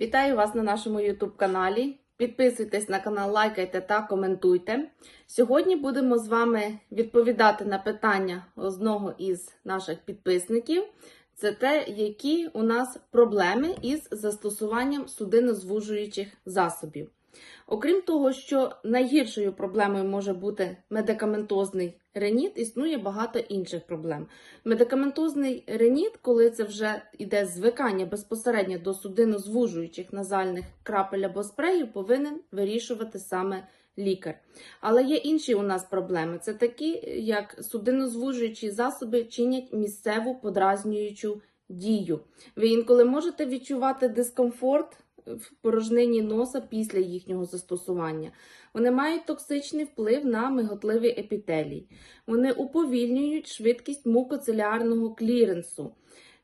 Вітаю вас на нашому YouTube каналі. Підписуйтесь на канал, лайкайте та коментуйте. Сьогодні будемо з вами відповідати на питання одного із наших підписників. Це те, які у нас проблеми із застосуванням судинозвужуючих засобів. Окрім того, що найгіршою проблемою може бути медикаментозний реніт, існує багато інших проблем. Медикаментозний реніт, коли це вже йде звикання безпосередньо до судинозвужуючих назальних крапель або спреїв, повинен вирішувати саме лікар. Але є інші у нас проблеми. Це такі, як судинозвужуючі засоби чинять місцеву подразнюючу дію. Ви інколи можете відчувати дискомфорт в порожнині носа після їхнього застосування. Вони мають токсичний вплив на миготливий епітелій. Вони уповільнюють швидкість мукоцелярного кліренсу.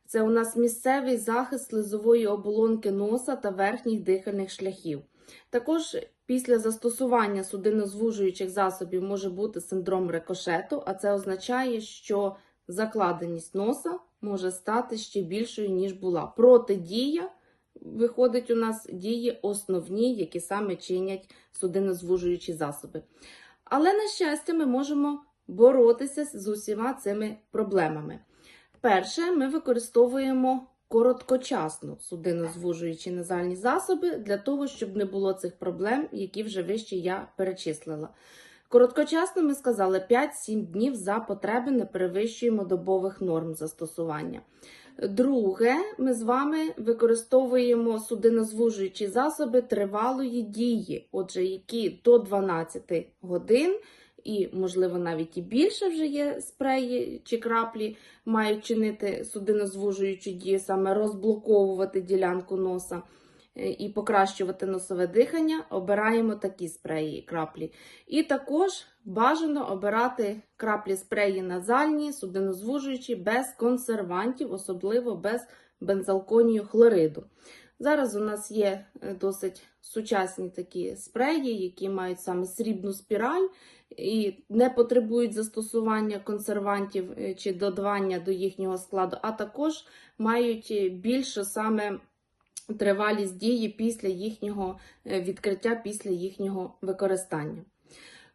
Це у нас місцевий захист слизової оболонки носа та верхніх дихальних шляхів. Також після застосування судинозвужуючих засобів може бути синдром рикошету, а це означає, що закладеність носа може стати ще більшою, ніж була. Протидія виходить у нас дії основні, які саме чинять судинозвужуючі засоби. Але, на щастя, ми можемо боротися з усіма цими проблемами. Перше, ми використовуємо короткочасно судинозвужуючі назальні засоби для того, щоб не було цих проблем, які вже вище я перечислила. Короткочасно ми сказали 5-7 днів за потреби не перевищуємо добових норм застосування. Друге, ми з вами використовуємо судинозвужуючі засоби тривалої дії, отже, які до 12 годин, і, можливо, навіть і більше вже є спреї чи краплі, мають чинити судинозвужуючу дію, саме розблоковувати ділянку носа і покращувати носове дихання, обираємо такі спреї краплі. І також бажано обирати краплі спреї назальні, судинозвужуючі, без консервантів, особливо без бензалконію хлориду. Зараз у нас є е, досить сучасні такі спреї, які мають саме срібну спіраль і не потребують застосування консервантів е, чи додавання до їхнього складу, а також мають е, більшу саме тривалість дії після їхнього е, відкриття, після їхнього використання.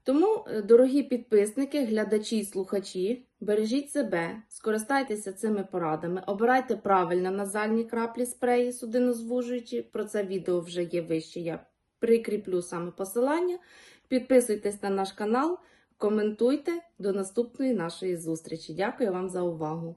Тому, е, дорогі підписники, глядачі і слухачі, бережіть себе, скористайтеся цими порадами, обирайте правильно назальні краплі спреї судинозвужуючі. Про це відео вже є вище. Я прикріплю саме посилання. Підписуйтесь на наш канал, коментуйте. До наступної нашої зустрічі. Дякую вам за увагу!